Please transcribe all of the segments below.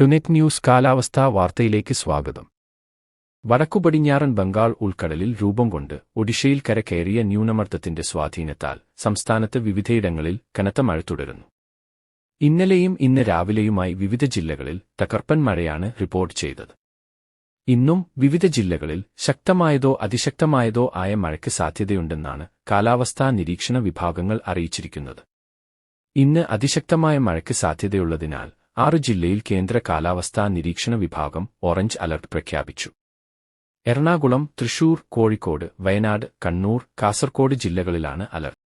ടുനെറ്റ് news കാലാവസ്ഥാ വാർത്തയിലേക്ക് സ്വാഗതം. വടക്കുപടിഞ്ഞാറൻ ബംഗാൾ ഉൾക്കടലിൽ രൂപം കൊണ്ട് ഒഡീഷയിൽ കരകയറിയ ന്യൂനമർദ്ദത്തിന്റെ സ്വാധീനത്താൽ സംസ്ഥാനത്ത് വിവിധയിടങ്ങളിൽ കനത്ത മഴ തുടരുന്നു. ഇന്നലെയും ഇന്ന് രാവിലെയുമായി വിവിധ ജില്ലകളിൽ തകർപ്പൻ മഴയാണ് റിപ്പോർട്ട് ചെയ്തത്. ഇന്നും വിവിധ ജില്ലകളിൽ ശക്തമായതോ അതിശക്തമായതോ ആയ മഴയ്ക്ക് സാധ്യതയുണ്ടെന്നാണ് കാലാവസ്ഥാ നിരീക്ഷണ വിഭാഗങ്ങൾ അറിയിച്ചിരിക്കുന്നത്. ഇന്ന് അതിശക്തമായ മഴയ്ക്ക് സാധ്യതയുള്ളതിനാൽ ആറ് ജില്ലയിൽ കേന്ദ്ര കാലാവസ്ഥാ നിരീക്ഷണ വിഭാഗം ഓറഞ്ച് അലർട്ട് പ്രഖ്യാപിച്ചു. എറണാകുളം തൃശൂർ കോഴിക്കോട് വയനാട് കണ്ണൂർ കാസർകോട് ജില്ലകളിലാണ് അലർട്ട്.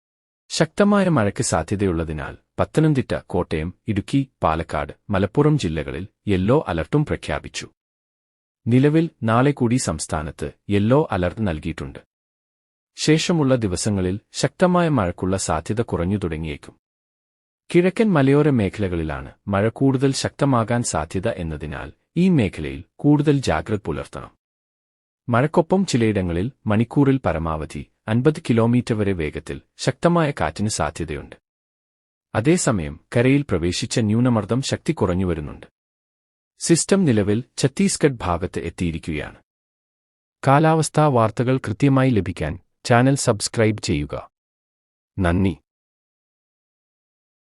ശക്തമായ മഴയ്ക്ക് സാധ്യതയുള്ളതിനാൽ പത്തനംതിട്ട കോട്ടയം ഇടുക്കി പാലക്കാട് മലപ്പുറം ജില്ലകളിൽ യെല്ലോ അലർട്ടും പ്രഖ്യാപിച്ചു. നിലവിൽ നാളെ കൂടി സംസ്ഥാനത്ത് യെല്ലോ അലർട്ട് നൽകിയിട്ടുണ്ട്. ശേഷമുള്ള ദിവസങ്ങളിൽ ശക്തമായ മഴയ്ക്കുള്ള സാധ്യത കുറഞ്ഞു തുടങ്ങിയേക്കും. കിഴക്കൻ മലയോര മേഖലകളിലാണ് മഴ കൂടുതൽ ശക്തമാകാൻ സാധ്യത എന്നതിനാൽ ഈ മേഖലയിൽ കൂടുതൽ ജാഗ്രത പുലർത്തണം. മഴക്കൊപ്പം ചിലയിടങ്ങളിൽ മണിക്കൂറിൽ പരമാവധി അൻപത് കിലോമീറ്റർ വരെ വേഗത്തിൽ ശക്തമായ കാറ്റിന് സാധ്യതയുണ്ട്. അതേസമയം കരയിൽ പ്രവേശിച്ച ന്യൂനമർദ്ദം ശക്തി കുറഞ്ഞുവരുന്നുണ്ട് സിസ്റ്റം നിലവിൽ ഛത്തീസ്ഗഡ് ഭാഗത്ത് എത്തിയിരിക്കുകയാണ്. കാലാവസ്ഥാ വാർത്തകൾ കൃത്യമായി ലഭിക്കാൻ ചാനൽ സബ്സ്ക്രൈബ് ചെയ്യുക. നന്ദി.